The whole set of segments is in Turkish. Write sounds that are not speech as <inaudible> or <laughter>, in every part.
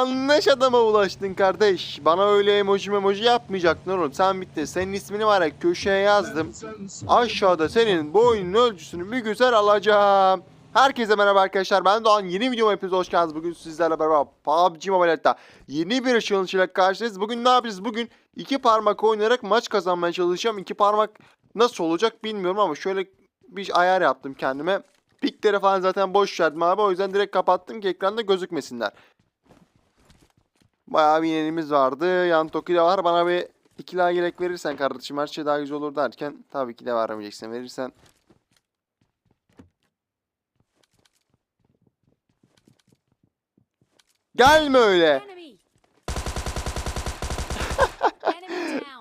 Yanlış adama ulaştın kardeş. Bana öyle emoji emoji yapmayacaktın oğlum. Sen bitti. Senin ismini var ya köşeye yazdım. Aşağıda senin boyunun ölçüsünü bir güzel alacağım. Herkese merhaba arkadaşlar. Ben Doğan. Yeni videoma hepiniz hoş geldiniz. Bugün sizlerle beraber PUBG Mobile'de yeni bir challenge ile karşınızdayız. Bugün ne yapacağız? Bugün iki parmak oynayarak maç kazanmaya çalışacağım. İki parmak nasıl olacak bilmiyorum ama şöyle bir ayar yaptım kendime. Pikleri falan zaten boş verdim abi. O yüzden direkt kapattım ki ekranda gözükmesinler. Bayağı bir yenilimiz vardı. Yan Toki de var. Bana bir iki daha yelek verirsen kardeşim her şey daha güzel olur derken tabii ki de vermeyeceksin. Verirsen Gelme öyle. <laughs>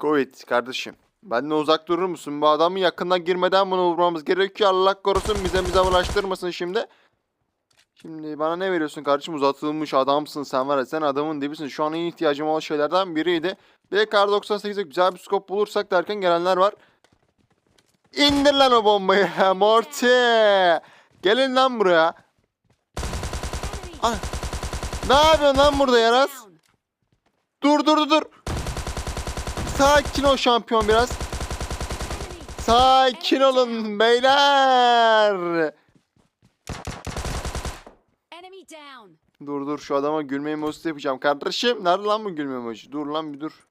Covid kardeşim. Benden uzak durur musun? Bu adamı yakından girmeden bunu vurmamız gerekiyor. Allah korusun bize bize bulaştırmasın şimdi. Şimdi bana ne veriyorsun kardeşim? Uzatılmış adamsın sen var ya. Sen adamın dibisin. Şu an en ihtiyacım olan şeylerden biriydi. Kar 98'e güzel bir scope bulursak derken gelenler var. İndir lan o bombayı. <laughs> Morty. Gelin lan buraya. Enemy. Ah, Ne yapıyorsun lan burada Yaras? Dur dur dur dur. Sakin ol şampiyon biraz. Sakin olun beyler. Dur dur şu adama gülme emojisi yapacağım. Kardeşim nerede lan bu gülme emoji? Dur lan bir dur.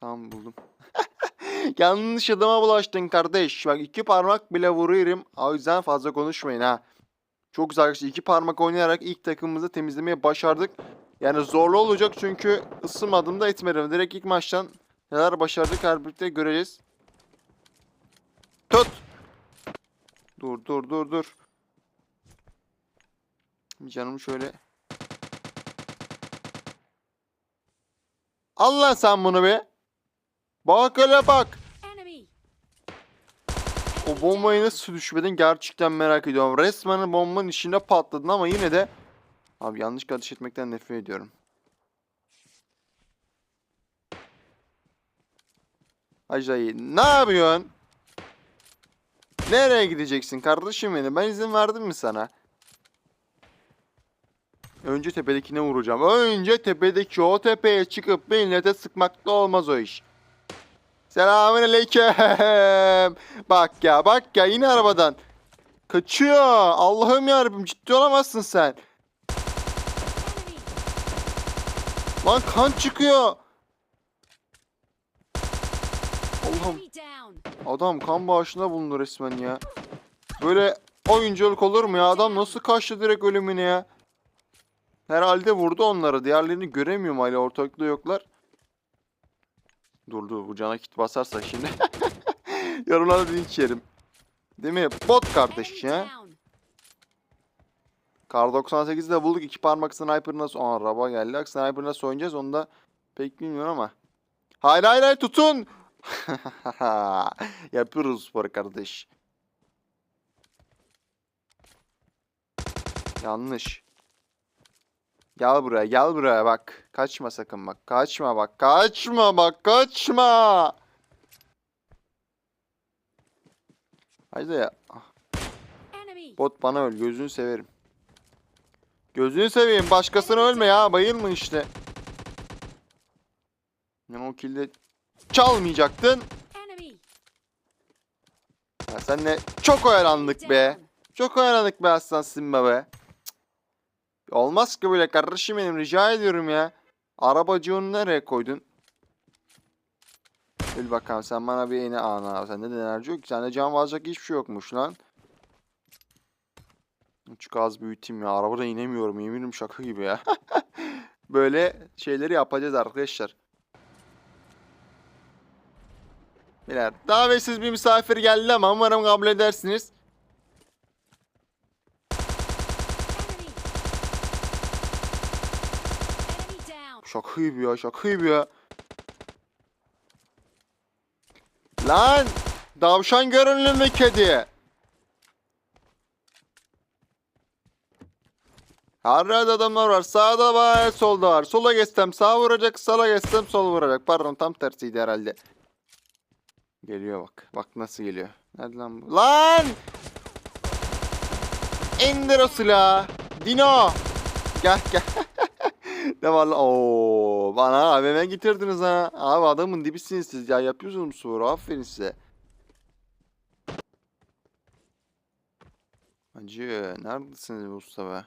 Tamam buldum. <laughs> Yanlış adama bulaştın kardeş. Bak iki parmak bile vuruyorum. O yüzden fazla konuşmayın ha. Çok güzel arkadaşlar. İki parmak oynayarak ilk takımımızı temizlemeyi başardık. Yani zorlu olacak çünkü ısınmadım da etmedim. Direkt ilk maçtan neler başardık her birlikte göreceğiz. Tut. Dur dur dur dur. Canım şöyle. Al lan sen bunu be. Bak hele bak. O bombayı nasıl düşmedin gerçekten merak ediyorum. Resmen bombanın içinde patladın ama yine de Abi yanlış ateş etmekten nefret ediyorum. Acayip. Ne yapıyorsun? Nereye gideceksin kardeşim benim? Ben izin verdim mi sana? Önce tepedekine vuracağım. Önce tepedeki o tepeye çıkıp millete sıkmakta olmaz o iş. Selamünaleyküm. Bak ya bak ya yine arabadan. Kaçıyor. Allah'ım yarabbim ciddi olamazsın sen. Lan kan çıkıyor. Allah'ım adam kan bağışında bulundu resmen ya. Böyle oyunculuk olur mu ya? Adam nasıl kaçtı direkt ölümüne ya? Herhalde vurdu onları. Diğerlerini göremiyorum hala ortalıkta yoklar. Dur dur bu cana kit basarsa şimdi. <laughs> Yorumlarda linç yerim. Değil mi? Bot kardeş ya. Kar 98'de de bulduk. iki parmak sniper nasıl... Aa araba geldi. Sniper nasıl oynayacağız onu da pek bilmiyorum ama. Hayır hayır hayır tutun. <laughs> Yapıyoruz spor kardeş. Yanlış. Gel buraya gel buraya bak. Kaçma sakın bak. Kaçma bak. Kaçma bak. Kaçma. Haydi ya. Bot bana öl. Gözünü severim. Gözünü seveyim. Başkasına ölme ya. Bayılma işte. Yani o kilde çalmayacaktın. Ya senle çok oyalandık be. Çok oyalandık be aslan Simba be. Olmaz ki böyle kardeşim benim. Rica ediyorum ya. Arabacığını nereye koydun? Bil bakalım sen bana bir yeni ana. Sende de enerji yok ki. Sende can vazgeçecek hiçbir şey yokmuş lan. Küçük az büyüteyim ya. Arabada inemiyorum. Yeminim şaka gibi ya. <laughs> Böyle şeyleri yapacağız arkadaşlar. Beyler davetsiz bir misafir geldi ama umarım kabul edersiniz. Şaka gibi ya şaka gibi ya. Lan! Davşan görünümlü kedi. Her yerde adamlar var. Sağda var, solda var. Sola geçsem sağ vuracak, sola geçsem sol vuracak. Pardon tam tersiydi herhalde. Geliyor bak. Bak nasıl geliyor. Nerede lan bu? Lan! İndir o silahı. Dino! Gel gel. <laughs> ne var lan? Oo, bana AVM getirdiniz ha. Abi adamın dibisiniz siz ya. Yapıyorsunuz bu sporu. Aferin size. Hacı neredesiniz be usta be?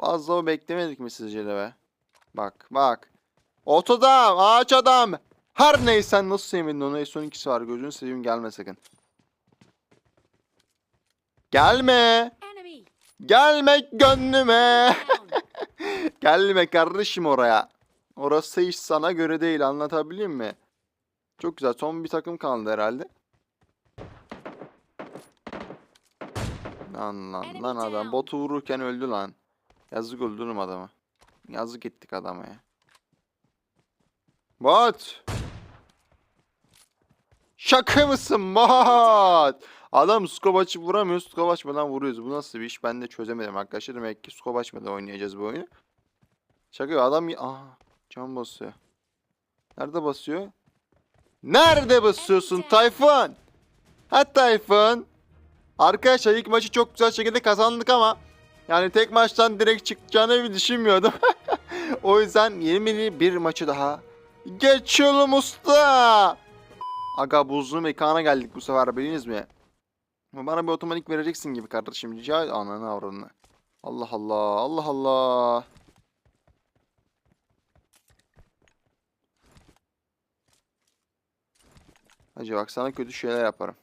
Fazla o beklemedik mi sizce de be? Bak bak. Ot adam, ağaç adam. Her neysen nasıl sevmedin onu? S12'si var gözünü seveyim gelme sakın. Gelme. Gelme gönlüme. <laughs> Gelme kardeşim oraya. Orası hiç sana göre değil anlatabileyim mi? Çok güzel. Son bir takım kaldı herhalde. Lan lan lan adam botu vururken öldü lan. Yazık öldürüm adamı. Yazık ettik adama ya. Bot! Şaka mısın bot? Adam scope açıp vuramıyor. Scope açmadan vuruyoruz. Bu nasıl bir iş? Ben de çözemedim arkadaşlar. Demek ki scope açmadan oynayacağız bu oyunu. Şaka yok. Adam... Aa, can basıyor. Nerede basıyor? Nerede basıyorsun Tayfun? Ha Tayfun? Arkadaşlar ilk maçı çok güzel şekilde kazandık ama yani tek maçtan direkt çıkacağını bir düşünmüyordum. <laughs> o yüzden yeni bir maçı daha geçelim usta. Aga buzlu mekana geldik bu sefer biliniz mi? Bana bir otomatik vereceksin gibi kardeşim. Rica Ananı avradını. Allah Allah. Allah Allah. Hacı bak sana kötü şeyler yaparım.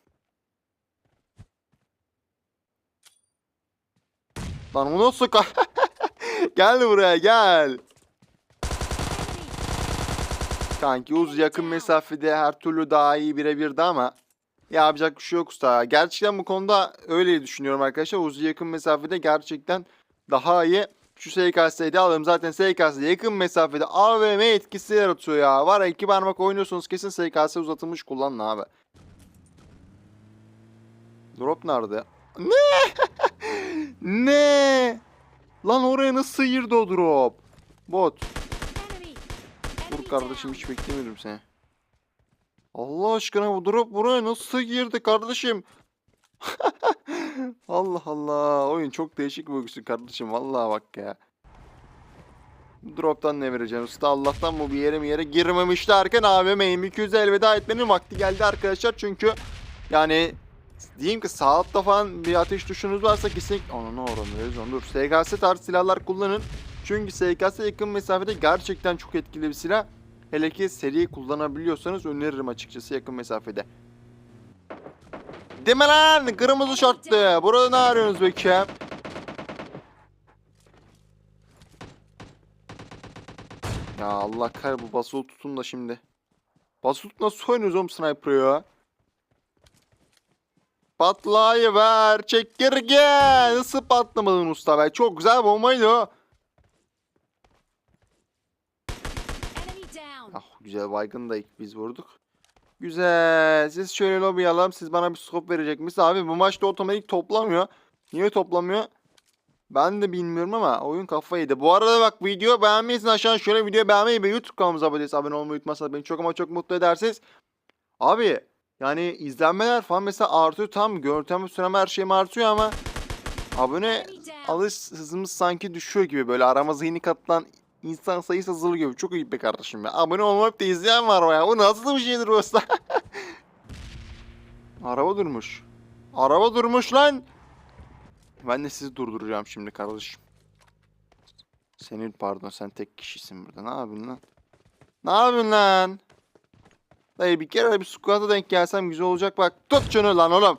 Lan bu nasıl ka- <laughs> Gel buraya gel. Kanki uz yakın mesafede her türlü daha iyi birebirdi ama ya yapacak bir şey yok usta. Gerçekten bu konuda öyle düşünüyorum arkadaşlar. Uz yakın mesafede gerçekten daha iyi. Şu SKS'yi alalım. Zaten SKS yakın mesafede AVM etkisi yaratıyor ya. Var ya iki parmak oynuyorsunuz kesin SKS uzatılmış kullanın abi. Drop nerede? Ne? <laughs> ne? Lan oraya nasıl girdi o drop? Bot. Enemy kardeşim hiç beklemiyordum seni. Allah aşkına bu drop buraya nasıl girdi kardeşim? <laughs> Allah Allah. Oyun çok değişik bir oyuncusun kardeşim. Vallahi bak ya. Drop'tan ne vereceğim usta? Allah'tan bu bir yere bir yere girmemiş derken AVM M200'e elveda etmenin vakti geldi arkadaşlar. Çünkü yani diyeyim ki sağ altta falan bir ateş tuşunuz varsa kesinlikle... Ananı oranı dur. SKS tarzı silahlar kullanın. Çünkü SKS yakın mesafede gerçekten çok etkili bir silah. Hele ki seri kullanabiliyorsanız öneririm açıkçası yakın mesafede. Deme lan kırmızı şortlu. Burada ne arıyorsunuz bakayım? Ya Allah kay bu basılı tutun da şimdi. Basılı tut nasıl oynuyoruz oğlum sniper ya? Patlayıver çekirge. Nasıl patlamadın usta be? Çok güzel bombaydı o. Ah güzel baygın da ilk biz vurduk. Güzel. Siz şöyle lobi alalım. Siz bana bir scope verecek misiniz? Abi bu maçta otomatik toplamıyor. Niye toplamıyor? Ben de bilmiyorum ama oyun kafayı yedi. Bu arada bak video beğenmeyi aşağı şöyle video beğenmeyi ve YouTube kanalımıza abone değilseniz abone olmayı unutmazsanız beni çok ama çok mutlu edersiniz. Abi yani izlenmeler falan mesela artıyor tam görüntü sürem her şeyim artıyor ama abone alış hızımız sanki düşüyor gibi böyle aramıza yeni katılan insan sayısı azalıyor gibi. Çok iyi be kardeşim ya. Abone olmayıp da izleyen var ya. Bu nasıl bir şeydir usta? <laughs> Araba durmuş. Araba durmuş lan. Ben de sizi durduracağım şimdi kardeşim. Senin pardon sen tek kişisin burada. Ne yapıyorsun lan? Ne yapıyorsun lan? Dayı bir kere bir squat'a denk gelsem güzel olacak bak. Tut şunu lan oğlum.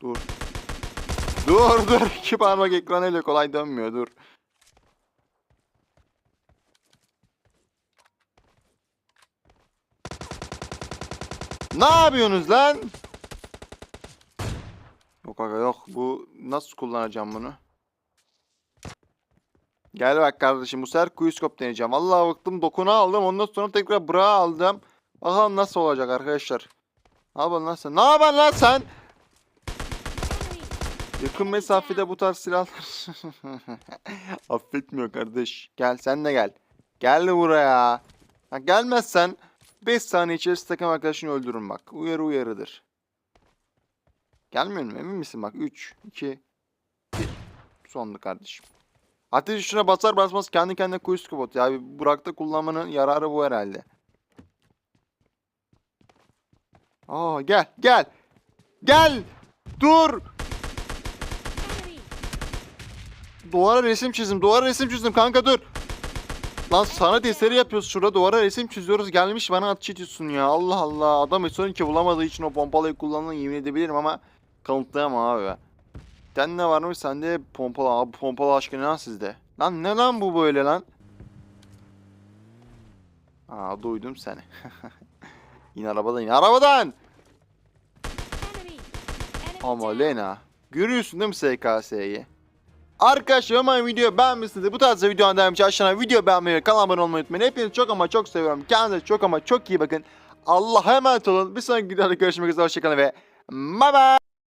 Dur. Dur dur. <laughs> İki parmak ekran öyle kolay dönmüyor dur. Ne yapıyorsunuz lan? Yok aga yok. Bu nasıl kullanacağım bunu? Gel bak kardeşim bu sefer quickscope deneyeceğim. Vallahi baktım dokuna aldım. Ondan sonra tekrar bra aldım. Bakalım nasıl olacak arkadaşlar. Ne yapalım lan sen? Ne yapalım lan sen? Yakın mesafede bu tarz silahlar <laughs> affetmiyor kardeş. Gel sen de gel. Gel buraya. Ha, gelmezsen 5 saniye içerisinde takım arkadaşını öldürürüm bak. Uyarı uyarıdır. Gelmiyor mu? Emin misin bak? 3, 2, 1. Sondu kardeşim. Ateş tuşuna basar basmaz kendi kendine quickscope atıyor. Abi Burak'ta kullanmanın yararı bu herhalde. Aa gel gel. Gel. Dur. Duvara resim çizdim. Duvara resim çizdim kanka dur. Lan sana eseri yapıyoruz şurada duvara resim çiziyoruz gelmiş bana atış ediyorsun ya Allah Allah adam son iki bulamadığı için o pompalayı kullandığını yemin edebilirim ama kanıtlayamam abi. Sen ne varmış sende pompalı abi pompalı aşkı ne lan sizde? Lan ne lan bu böyle lan? Aa duydum seni. <laughs> in arabadan in arabadan. Ama. Lena. Görüyorsun değil mi SKS'yi? Arkadaşlar umarım video beğenmişsinizdir. Bu tarz videodan devam için aşağıdan video beğenmeyi ve kanala abone olmayı unutmayın. Hepinizi çok ama çok seviyorum. Kendinize çok ama çok iyi bakın. Allah'a emanet olun. Bir sonraki videoda görüşmek üzere. Hoşçakalın ve bye bye.